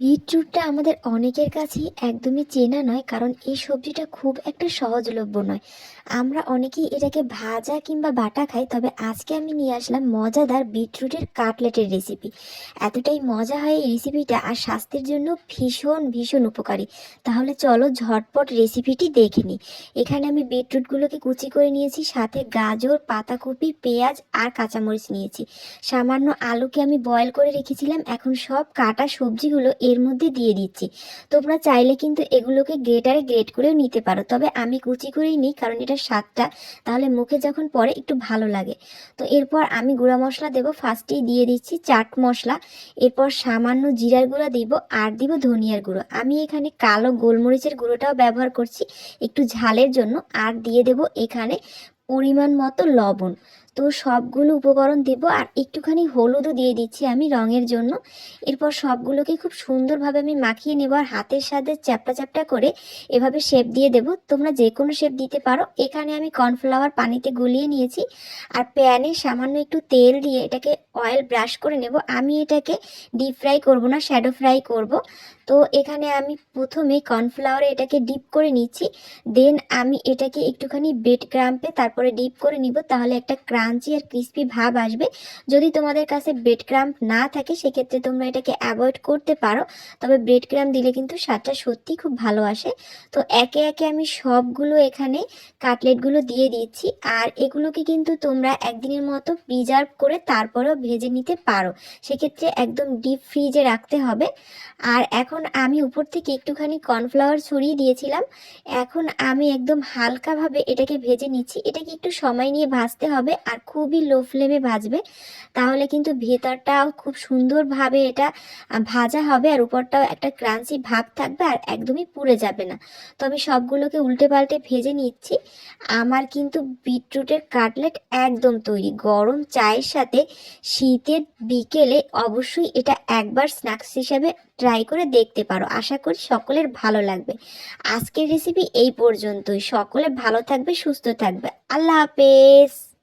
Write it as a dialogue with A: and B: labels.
A: বিটরুটটা আমাদের অনেকের কাছেই একদমই চেনা নয়, কারণ এই সবজিটা খুব একটা সহজলভ্য নয়। আমরা অনেকেই এটাকে ভাজা কিংবা বাটা খাই, তবে আজকে আমি নিয়ে আসলাম মজাদার বিটরুটের কাটলেটের রেসিপি। এতটাই মজা হয় এই রেসিপিটা আর স্বাস্থ্যের জন্য ভীষণ ভীষণ উপকারী। তাহলে চলো ঝটপট রেসিপিটি দেখে নিই। এখানে আমি বিটরুটগুলোকে কুচি করে নিয়েছি, সাথে গাজর, পাতাকপি, পেঁয়াজ আর কাঁচামরিচ নিয়েছি। সামান্য আলুকে আমি বয়েল করে রেখেছিলাম, এখন সব কাটা সবজিগুলো এর মধ্যে দিয়ে দিচ্ছি। তোমরা চাইলে কিন্তু এগুলোকে গ্রেটারে গ্রেট করেও নিতে পারো। তবে আমি কুচি করেই নিই, কারণ এটা স্বাদটা তাহলে মুখে যখন পরে একটু ভালো লাগে। তো এরপর আমি গুঁড়া মশলা দেবো। ফার্স্টেই দিয়ে দিচ্ছি চাট মশলা। এরপর সামান্য জিরার গুঁড়া দিব আর দিব ধনিয়ার গুঁড়ো। আমি এখানে কালো গোলমরিচের গুঁড়োটাও ব্যবহার করছি একটু ঝালের জন্য। আর দিয়ে দেব এখানে পরিমাণ মতো লবণ। তো সবগুলো উপকরণ দেব আর একটুখানি হলুদও দিয়ে দিচ্ছি আমি রঙের জন্য। এরপর সবগুলোকে খুব সুন্দরভাবে আমি মাখিয়ে নেব আর হাতের সাথে চ্যাপটা চ্যাপটা করে এভাবে শেপ দিয়ে দেব। তোমরা যে কোনো শেপ দিতে পারো। এখানে আমি কর্নফ্লাওয়ার পানিতে গুলিয়ে নিয়েছি। আর প্যানে সামান্য একটু তেল দিয়ে এটাকে অয়েল ব্রাশ করে নেব। আমি এটাকে ডিপ ফ্রাই করব না শ্যাডো ফ্রাই করব। তো এখানে আমি প্রথমে কর্নফ্লাওয়ারে এটাকে ডিপ করে নিচ্ছি। দেন আমি এটাকে একটুখানি বেড ক্রাম্পে তারপরে ডিপ করে নিব। তাহলে একটা ক্রাঞ্চি আর ক্রিস্পি ভাব আসবে। যদি তোমাদের কাছে ব্রেড ক্রাম্প না থাকে, সেক্ষেত্রে তোমরা এটাকে অ্যাভয়েড করতে পারো। তবে ব্রেড ক্রাম্প দিলে কিন্তু স্বাদটা সত্যি খুব ভালো আসে। তো একে একে আমি সবগুলো এখানে কাটলেটগুলো দিয়ে দিচ্ছি। আর এগুলোকে কিন্তু তোমরা একদিনের মতো প্রিজার্ভ করে তারপরেও ভেজে নিতে পারো। সেক্ষেত্রে একদম ডিপ ফ্রিজে রাখতে হবে। আর এখন আমি উপর থেকে একটুখানি কর্নফ্লাওয়ার ছড়িয়ে দিয়েছিলাম। এখন আমি একদম হালকাভাবে এটাকে ভেজে নিচ্ছি। এটাকে একটু সময় নিয়ে ভাজতে হবে আর খুবই লো ফ্লেমে ভাজবে। তাহলে কিন্তু ভেতরটাও খুব সুন্দরভাবে এটা ভাজা হবে আর উপরটাও একটা ক্রাঞ্চি ভাব থাকবে আর একদমই পুড়ে যাবে না। তো আমি সবগুলোকে উল্টে পাল্টে ভেজে নিচ্ছি। আমার কিন্তু বিটরুটের কাটলেট একদম তৈরি। গরম চায়ের সাথে শীতের বিকেলে অবশ্যই এটা একবার স্ন্যাক্স হিসাবে ট্রাই করে দেখতে পারো। আশা করি সকলের ভালো লাগবে। আজকের রেসিপি এই পর্যন্তই। সকলে ভালো থাকবে, সুস্থ থাকবে। আল্লাহ হাফেজ।